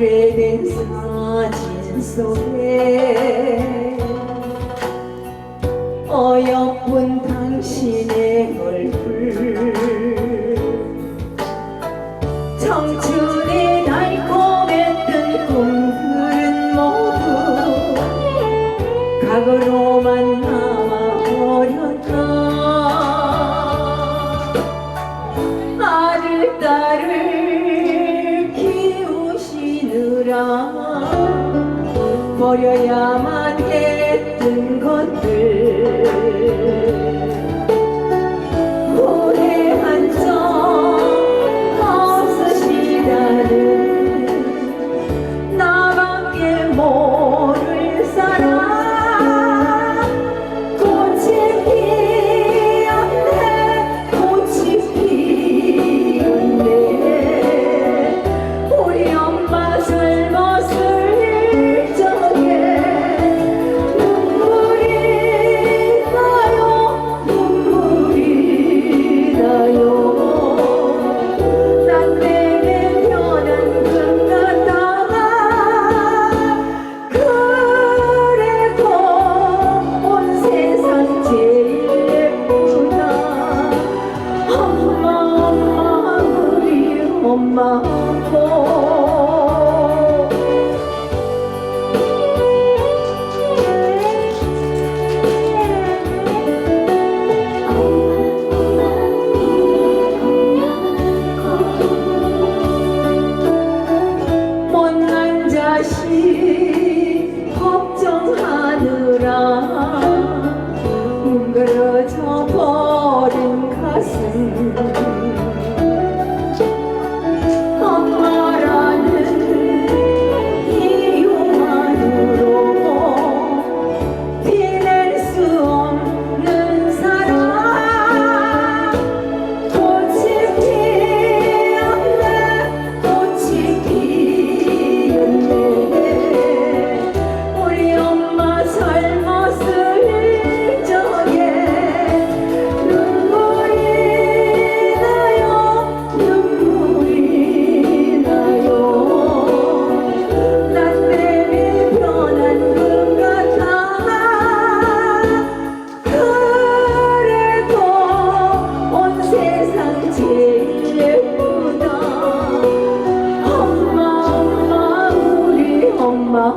오래된 사진 속에 어여쁜 당신의 얼굴. 청춘의 달콤했던 꿈들은 모두 각으로만 남아버렸다. 아들 딸을 버려야만 했던 것들. 오래 한적 없으시다는 나밖에 모를 사람. 엄마 아빠 못난 자식 걱정하느라 뭉그러져 버린 가슴. Mà